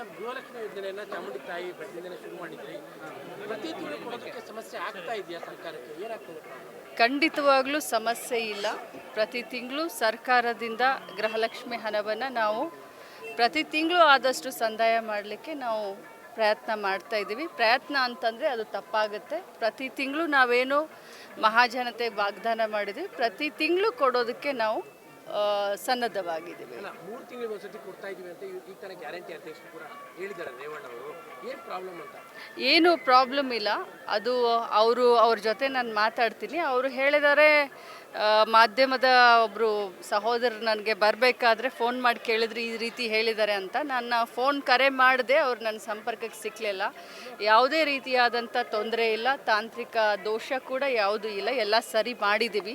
Madam, Gruhalakshmi ಯೋಜನೆಯನ್ನ ಚಾಮುಂಡಿ ತಾಯಿ ಶುರು ಮಾಡಿದ್ರಿ. ಪ್ರತಿ ತಿಂಗಳು ಕೊಡೋದಕ್ಕೆ ಸಮಸ್ಯೆ ಆಗ್ತಾ ಇದೆಯಾ ಸರ್ಕಾರಕ್ಕೆ? ಏನಾಗ್ತದೆ? ಖಂಡಿತವಾಗ್ಲೂ ಸಮಸ್ಯೆ ಇಲ್ಲ. ಪ್ರತಿ ತಿಂಗಳು ಸರ್ಕಾರದಿಂದ ಗೃಹಲಕ್ಷ್ಮಿ ಹಣವನ್ನು ನಾವು ಪ್ರತಿ ತಿಂಗಳು ಆದಷ್ಟು ಸಂದಾಯ ಮಾಡಲಿಕ್ಕೆ ನಾವು ಪ್ರಯತ್ನ ಮಾಡ್ತಾ ಇದ್ದೀವಿ. ಪ್ರಯತ್ನ ಅಂತಂದರೆ ಅದು ತಪ್ಪಾಗುತ್ತೆ. ಪ್ರತಿ ತಿಂಗಳು ನಾವೇನು ಮಹಾಜನತೆ ವಾಗ್ದಾನ ಮಾಡಿದ್ವಿ. ಪ್ರತಿ ತಿಂಗಳು ಕೊಡೋದಕ್ಕೆ ನಾವು ಸನ್ನದ್ಧವಾಗಿದ್ದೀವಿ. ಮೂರು ತಿಂಗಳಿಗೆ ಒಂದ್ಸತಿ ಕೊಡ್ತಾ ಇದೀವಿ ಅಂತ ಈ- ಈಗ ತಾನೇ ಗ್ಯಾರಂಟಿ ಅಧ್ಯಕ್ಷರು ಕೂಡ ಹೇಳಿದ್ದಾರೆ ರೇವಣ್ಣ ಅವರು. ಏನ್ ಪ್ರಾಬ್ಲಮ್ ಅಂತ? ಏನು ಪ್ರಾಬ್ಲಮ್ ಇಲ್ಲ. ಅದು ಅವರು ಅವ್ರ ಜೊತೆ ನಾನು ಮಾತಾಡ್ತೀನಿ. ಅವರು ಹೇಳಿದ್ದಾರೆ ಮಾಧ್ಯಮದ ಒಬ್ಬರು ಸಹೋದರರು ನನಗೆ ಬರಬೇಕಾದ್ರೆ ಫೋನ್ ಮಾಡಿ ಕೇಳಿದ್ರು ಈ ರೀತಿ ಹೇಳಿದ್ದಾರೆ ಅಂತ. ನನ್ನ ಫೋನ್ ಕರೆ ಮಾಡಿದೆ ಅವ್ರು ನನ್ನ ಸಂಪರ್ಕಕ್ಕೆ ಸಿಕ್ಕಲಿಲ್ಲ ಯಾವುದೇ ರೀತಿಯಾದಂಥ ತೊಂದರೆ ಇಲ್ಲ. ತಾಂತ್ರಿಕ ದೋಷ ಕೂಡ ಯಾವುದೂ ಇಲ್ಲ. ಎಲ್ಲ ಸರಿ ಮಾಡಿದ್ದೀವಿ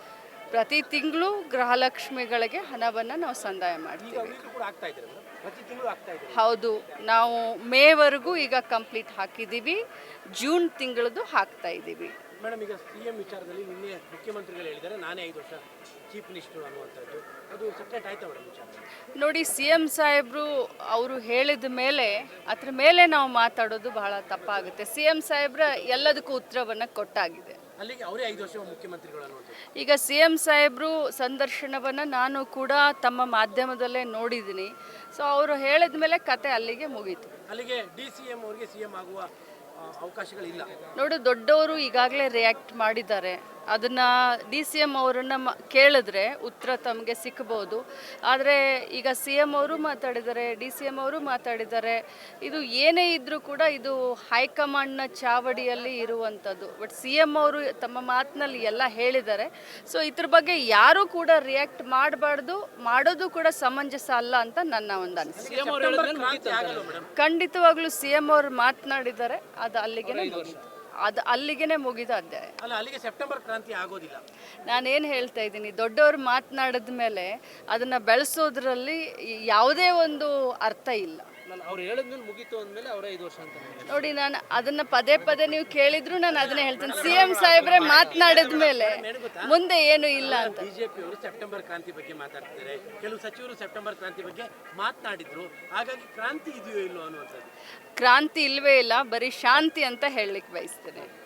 ಪ್ರತಿ ತಿಂಗಳು ಗೃಹಲಕ್ಷ್ಮಿಗಳಿಗೆ ಹಣವನ್ನು ನಾವು ಸಂದಾಯ ಮಾಡ್ತೀವಿ. ಹೌದು ನಾವು ಮೇವರೆಗೂ ಈಗ ಕಂಪ್ಲೀಟ್ ಹಾಕಿದ್ದೀವಿ ಜೂನ್ ತಿಂಗಳದು ಹಾಕ್ತಾ ಇದ್ದೀವಿ. ಮೇಡಮ್ ಈಗ ಸಿ ಎಂ ವಿಚಾರದಲ್ಲಿ ನಿನ್ನೆ ಮುಖ್ಯಮಂತ್ರಿಗಳು ಹೇಳಿದ್ದಾರೆ ನಾನೇ ಐದು ವರ್ಷ ಚೀಫ್ ಮಿನಿಸ್ಟರ್ ಅನ್ನುವಂಥದ್ದು. ಅದು ಸಪ್ರೇಟ್ ಆಯ್ತಾ ಮೇಡಮ್ ವಿಚಾರ? ನೋಡಿ ಸಿ ಎಂ ಸಾಹೇಬರು ಅವರು ಹೇಳಿದ ಮೇಲೆ ಅದ್ರ ಮೇಲೆ ನಾವು ಮಾತಾಡೋದು ಬಹಳ ತಪ್ಪಾಗುತ್ತೆ. ಸಿ ಎಂ ಸಾಹೇಬ್ರ ಎಲ್ಲದಕ್ಕೂ ಉತ್ತರವನ್ನು ಕೊಟ್ಟಾಗಿದೆ. ಅಲ್ಲಿಗೆ ಅವರೇ ಐದು ವರ್ಷ ಮುಖ್ಯಮಂತ್ರಿಗಳು ಅನ್ನುವಂಥದ್ದು ಈಗ ಸಿ ಎಂ ಸಾಹೇಬರು ಸಂದರ್ಶನವನ್ನು ನಾನು ಕೂಡ ತಮ್ಮ ಮಾಧ್ಯಮದಲ್ಲೇ ನೋಡಿದ್ದೀನಿ. ಸೊ ಅವರು ಹೇಳಿದ ಮೇಲೆ ಕತೆ ಅಲ್ಲಿಗೆ ಮುಗೀತು. ಅಲ್ಲಿಗೆ ಡಿ ಸಿ ಎಂ ಅವರಿಗೆ ಸಿ ಎಂ ಆಗುವ ಅವಕಾಶಗಳಿಲ್ಲ. ನೋಡು ದೊಡ್ಡವರು ಈಗಾಗಲೇ ರಿಯಾಕ್ಟ್ ಮಾಡಿದ್ದಾರೆ. ಅದನ್ನು ಡಿ ಸಿ ಎಂ ಅವರನ್ನು ಮ ಕೇಳಿದ್ರೆ ಉತ್ತರ ತಮಗೆ ಸಿಕ್ಕಬಹುದು ಆದರೆ ಈಗ ಸಿ ಎಂ ಅವರು ಮಾತಾಡಿದ್ದಾರೆ ಡಿ ಸಿ ಎಂ ಅವರು ಮಾತಾಡಿದ್ದಾರೆ. ಇದು ಏನೇ ಇದ್ದರೂ ಕೂಡ ಇದು ಹೈಕಮಾಂಡ್ನ ಚಾವಡಿಯಲ್ಲಿ ಇರುವಂಥದ್ದು. ಬಟ್ ಸಿ ಎಂ ಅವರು ತಮ್ಮ ಮಾತಿನಲ್ಲಿ ಎಲ್ಲ ಹೇಳಿದ್ದಾರೆ. ಸೊ ಇದ್ರ ಬಗ್ಗೆ ಯಾರೂ ಕೂಡ ರಿಯಾಕ್ಟ್ ಮಾಡಬಾರ್ದು ಮಾಡೋದು ಕೂಡ ಸಮಂಜಸ ಅಲ್ಲ ಅಂತ ನನ್ನ ಒಂದು ಅನಿಸಿಕೆ. ಖಂಡಿತವಾಗ್ಲೂ ಸಿ ಎಂ ಅವರು ಮಾತನಾಡಿದ್ದಾರೆ ಅದು ಅಲ್ಲಿಗೆ. ಅದು ಅಲ್ಲಿಗೆನೆ ಮುಗಿದ ಅಧ್ಯಾಯ. ಅಲ್ಲ ಅಲ್ಲಿಗೆ ಸೆಪ್ಟೆಂಬರ್ ಕ್ರಾಂತಿ ಆಗೋದಿಲ್ಲ. ನಾನೇನು ಹೇಳ್ತಾ ಇದ್ದೀನಿ ದೊಡ್ಡವರು ಮಾತನಾಡಿದ ಮೇಲೆ ಅದನ್ನು ಬೆಳೆಸೋದ್ರಲ್ಲಿ ಯಾವುದೇ ಒಂದು ಅರ್ಥ ಇಲ್ಲ. ನಾನು ಅವ್ರು ಹೇಳಿದ್ಮೇಲೆ ಮುಗೀತು ಅಂದಮೇಲೆ ಅವರೇ ಐದು ವರ್ಷ ಅಂತ ನೋಡಿ ನಾನು ಅದನ್ನ ಪದೇ ಪದೇ ನೀವು ಕೇಳಿದ್ರು ನಾನು ಅದನ್ನೇ ಹೇಳ್ತೀನಿ. ಸಿ ಎಂ ಸಾಹೇಬ್ರೆ ಮಾತನಾಡಿದ ಮೇಲೆ ಮುಂದೆ ಏನು ಇಲ್ಲ ಅಂತ. ಬಿಜೆಪಿ ಅವರು ಸೆಪ್ಟೆಂಬರ್ ಕ್ರಾಂತಿ ಬಗ್ಗೆ ಮಾತಾಡ್ತಿದ್ದಾರೆ. ಕೆಲವು ಸಚಿವರು ಸೆಪ್ಟೆಂಬರ್ ಕ್ರಾಂತಿ ಬಗ್ಗೆ ಮಾತನಾಡಿದ್ರು. ಹಾಗಾಗಿ ಕ್ರಾಂತಿ ಇದೆಯೋ ಇಲ್ಲೋ ಅನ್ನುವಂಥದ್ದು. ಕ್ರಾಂತಿ ಇಲ್ವೇ ಇಲ್ಲ ಬರೀ ಶಾಂತಿ ಅಂತ ಹೇಳಲಿಕ್ಕೆ ಬಯಸ್ತೇನೆ.